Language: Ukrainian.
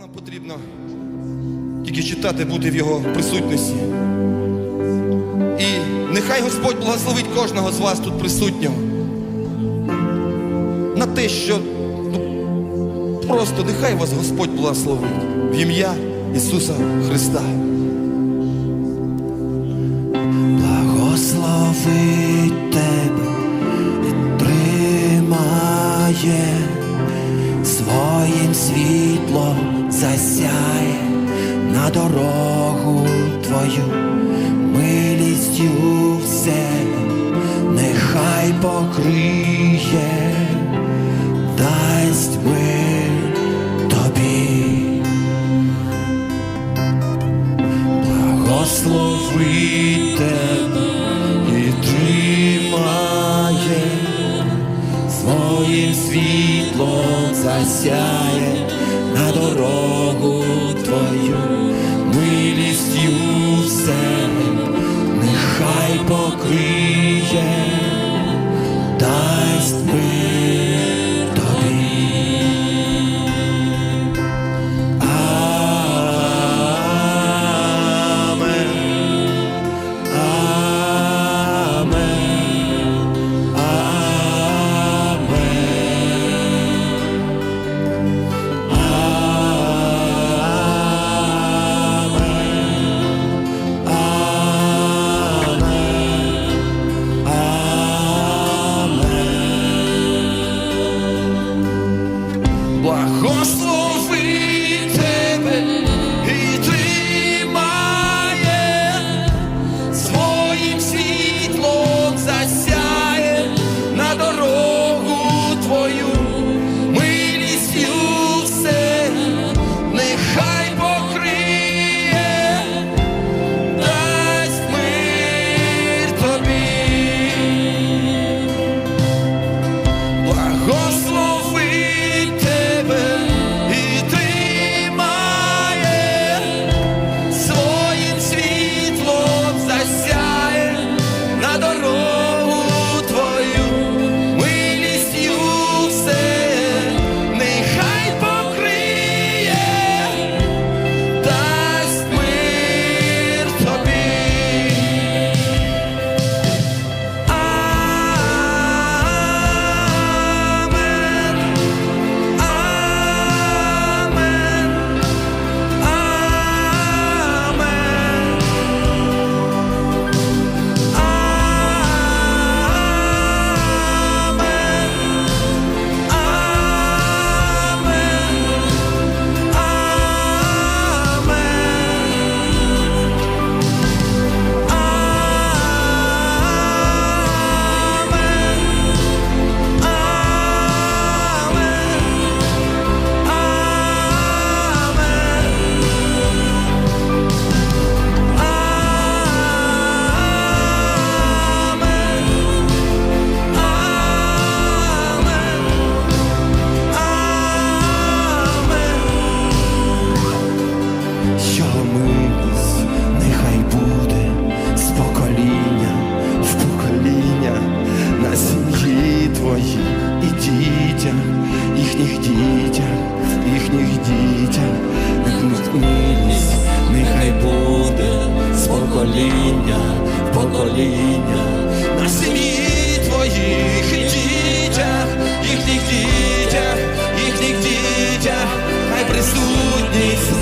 нам потрібно тільки читати, бути в його присутності. І нехай Господь благословить кожного з вас тут присутнього на те, що ну, просто нехай вас Господь благословить в ім'я Ісуса Христа. благословить тебе і тримає своїм світлом засяє на дорогу твою, милістю все, нехай покриє, дасть мир тобі. Благослови тебе і тримає, своїм світлом засяє покоління. На сім'ї твоїх дітях, їхніх дітях, їхніх дітях, хай присутність